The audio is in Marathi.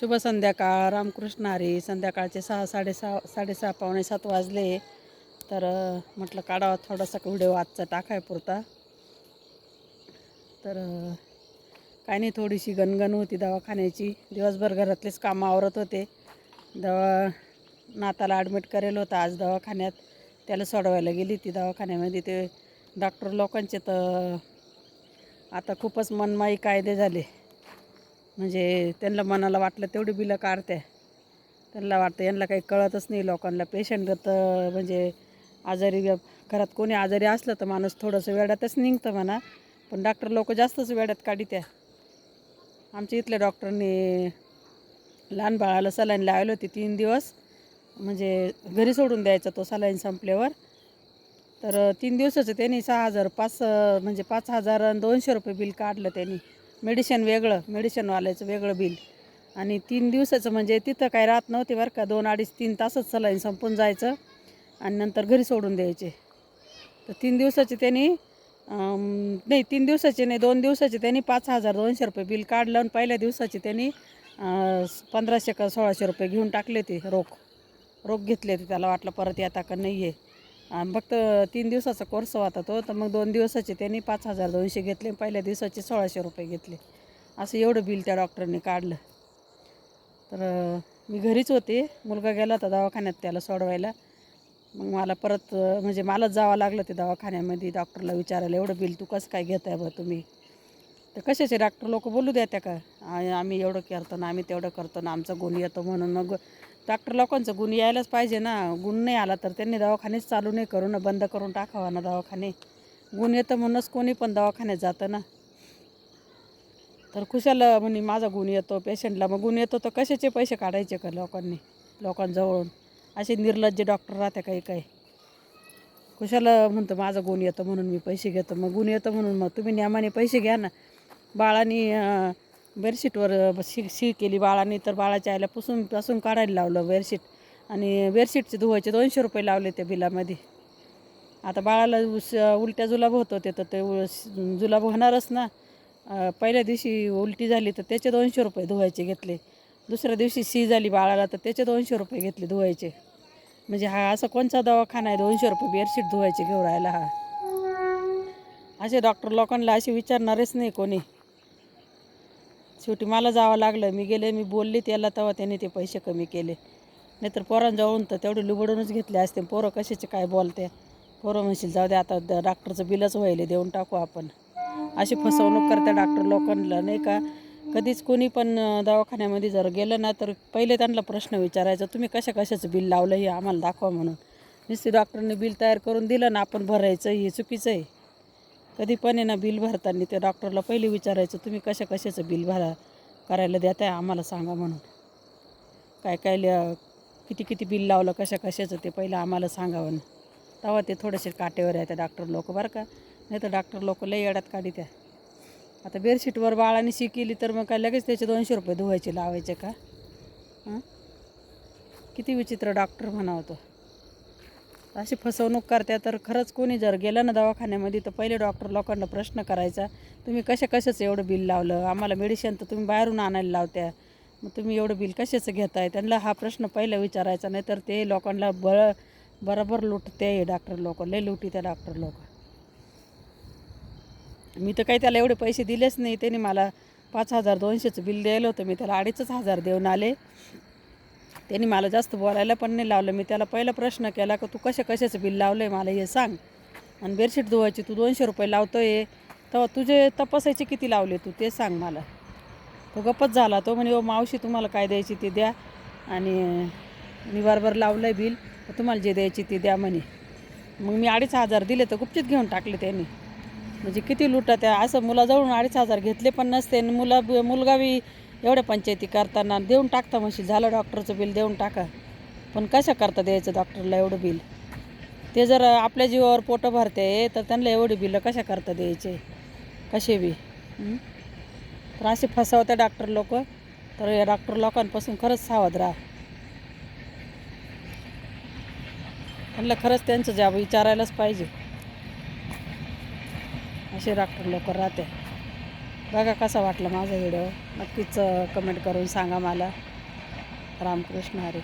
शुभ संध्याकाळ. रामकृष्ण हरी. संध्याकाळचे सहा साडेसहा साडेसहा पावणे सात वाजले. तर म्हटलं काढावा थोडासा व्हिडिओ आजचा टाकाय पुरता तर काय नाही थोडीशी गणगण होती दवाखान्याची. दिवसभर घरातलेच कामं आवरत होते. दवा नाताला ॲडमिट करेल होतं आज दवाखान्यात. त्याला सोडवायला गेली ती दवाखान्यामध्ये. ते डॉक्टर लोकांचे तर आता खूपच मनमाई कायदे झाले. म्हणजे त्यांना मनाला वाटलं तेवढी बिलं काढते. त्यांना वाटतं यांना काही कळतच नाही लोकांना. पेशंट तर म्हणजे आजारी घरात कोणी आजारी असलं तर माणूस थोडंसं वेड्यातच निघतं म्हणा. पण डॉक्टर लोक जास्तच वेड्यात काढीत्या. आमच्या इथल्या डॉक्टरनी लहान बाळाला सलाईन लावली होती तीन दिवस. म्हणजे घरी सोडून द्यायचा तो सलाईन संपल्यावर. तर तीन दिवसाचं त्यांनी सहा हजार पाच म्हणजे पाच हजार आणि दोनशे रुपये बिल काढलं त्यांनी. मेडिसिन वेगळं मेडिसिनवाल्याचं वेगळं बिल. आणि तीन दिवसाचं म्हणजे तिथं काय राहत नव्हते बरं का. दोन अडीच तीन तासच सलाईन संपून जायचं आणि नंतर घरी सोडून द्यायचे. तर तीन दिवसाचे त्यांनी नाही तीन दिवसाचे नाही दोन दिवसाचे त्यांनी पाच हजार दोनशे रुपये बिल काढलं आणि पहिल्या दिवसाचे त्यांनी पंधराशे का सोळाशे रुपये घेऊन टाकले ते रोख. रोख घेतले ते त्याला वाटलं परत येता का नाही आहे फक्त तीन दिवसाचा कोर्स होता तो. तर मग दोन दिवसाचे त्यांनी पाच हजार दोनशे घेतले पहिल्या दिवसाचे सोळाशे रुपये घेतले. असं एवढं बिल त्या डॉक्टरने काढलं. तर मी घरीच होते. मुलगा गेला होता दवाखान्यात त्याला सोडवायला. मग मला परत म्हणजे मलाच जावं लागलं ते दवाखान्यामध्ये. डॉक्टरला विचारायला एवढं बिल तू कसं काय घेताय बा तुम्ही? तर कशाचे डॉक्टर लोक बोलू द्या त्या का? आम्ही एवढं करतो ना आम्ही तेवढं करतो ना आमचा गुण येतो म्हणून. मग डॉक्टर लोकांचं गुण यायलाच पाहिजे ना. गुण नाही आला तर त्यांनी दवाखानेच चालू नाही करू ना बंद करून टाकावा ना दवाखाने. गुण येतं म्हणूनच कोणी पण दवाखान्यात जातं ना. तर खुशाला म्हणे माझा गुण येतो पेशंटला मग गुण येतो तर कशाचे पैसे काढायचे का लोकांनी लोकांजवळून? असे निर्लज्ज डॉक्टर राहते काही काही. खुशाला म्हणतो माझा गुण येतो म्हणून मी पैसे घेतो. मग गुण येतो म्हणून मग तुम्ही नियमाने पैसे घ्या ना. बाळाने बेडशीटवर शी शी केली बाळाने तर बाळाच्या आईला पुसून पासून काढायला लावलं बेडशीट आणि बेडशीटचे धुवायचे दोनशे रुपये लावले त्या बिलामध्ये. आता बाळाला उस उलट्या जुलाब होत होते तर ते उ- जुलाब होणारच ना. पहिल्या दिवशी उलटी झाली तर त्याचे दोनशे रुपये धुवायचे घेतले. दुसऱ्या दिवशी शी झाली बाळाला तर त्याचे दोनशे रुपये घेतले धुवायचे. म्हणजे हा असं कोणचा दवाखाना आहे दोनशे रुपये बेडशीट धुवायचे घेऊन राहिला हा. असे डॉक्टर लोकांना असे विचारणारच नाही कोणी. शेवटी मला जावं लागलं. मी गेले मी बोलले त्याला तेव्हा त्याने ते पैसे कमी केले. नाहीतर पोरांजवळून तर तेवढे लुबडूनच घेतले असते. पोरं कशाचे काय बोलते? पोरं म्हणशील जाऊ दे आता द- डॉक्टरचं बिलच व्हायले देऊन टाकू आपण. अशी फसवणूक करते डॉक्टर लोकांना नाही का? कधीच कोणी पण दवाखान्यामध्ये जर गेलं ना तर पहिले त्यांना प्रश्न विचारायचा तुम्ही कशा कशाचं बिल लावलं हे आम्हाला दाखवा म्हणून. नुसती डॉक्टरने बिल तयार करून दिलं ना आपण भरायचं हे चुकीचं आहे. कधी पण आहे ना बिल भरताना ते डॉक्टरला पहिले विचारायचं तुम्ही कशा कशाचं बिल भरा करायला देताय आम्हाला सांगा म्हणून. काय काय ल- किती किती बिल लावलं कशा कशाचं ते पहिलं आम्हाला सांगावं तेव्हा ते थोडेसे काटेवर आहे त्या डॉक्टर लोक बरं का. नाही तर डॉक्टर लोक लई येड्यात काढी त्या आता बेडशीटवर बाळाने शी केली तर मग काय लगेच त्याचे दोनशे रुपये धुवायचे लावायचे का? हां? किती विचित्र डॉक्टर म्हणावं तो. अशी फसवणूक करत्या तर खरंच कोणी जर गेलं ना दवाखान्यामध्ये तर पहिले डॉक्टर लोकांना प्रश्न करायचा तुम्ही कशा कशाचं एवढं बिल लावलं? आम्हाला मेडिसिन तर तुम्ही बाहेरून आणायला लावत्या. मग तुम्ही एवढं बिल कशाचं घेताय? त्यांना हा प्रश्न पहिला विचारायचा नाही तर ते लोकांना बळ बरोबर लुटते डॉक्टर लोक. लय लुटी त्या डॉक्टर लोक. मी तर काही त्याला एवढे पैसे दिलेच नाही. त्यांनी मला पाच हजार दोनशेचं बिल द्यायला होतं. मी त्याला अडीचच हजार देऊन आले. त्यांनी मला जास्त बोलायला पण नाही लावलं. मी त्याला पहिला प्रश्न केला का तू कशा कशाचं बिल लावलं आहे मला हे सांग. आणि बेडशीट धुवायची तू दोनशे रुपये लावतो आहे तेव्हा तुझे तपासायचे किती लावले तू ते सांग मला. तो गप्पच झाला. तो म्हणे ओ मावशी तुम्हाला काय द्यायची ते द्या आणि मी बरोबर लावलं आहे बिल. तुम्हाला जे द्यायची ते द्या म्हणे. मग मी अडीच हजार दिले तर गुपचित घेऊन टाकले त्यांनी. म्हणजे किती लुटा त्या. असं मुलाजवळून अडीच हजार घेतले पण नसते. आणि मुला मुलगा बी एवढ्या पंचायती करताना देऊन टाकता म्हशी. झालं डॉक्टरचं बिल देऊन टाका. पण कशा करता द्यायचं डॉक्टरला एवढं बिल ते जर आपल्या जीवावर पोटं भरते तर त्यांना एवढी बिलं कशा करता द्यायचे? कसे बी? तर असे फसवते डॉक्टर लोक. तर या डॉक्टर लोकांपासून खरंच सावध राहा. त्यांना खरंच त्यांचं जाब विचारायलाच पाहिजे. असे डॉक्टर लोक राहते. बघा कसा वाटला माझा व्हिडिओ नक्कीच कमेंट करून सांगा मला. रामकृष्ण हरी.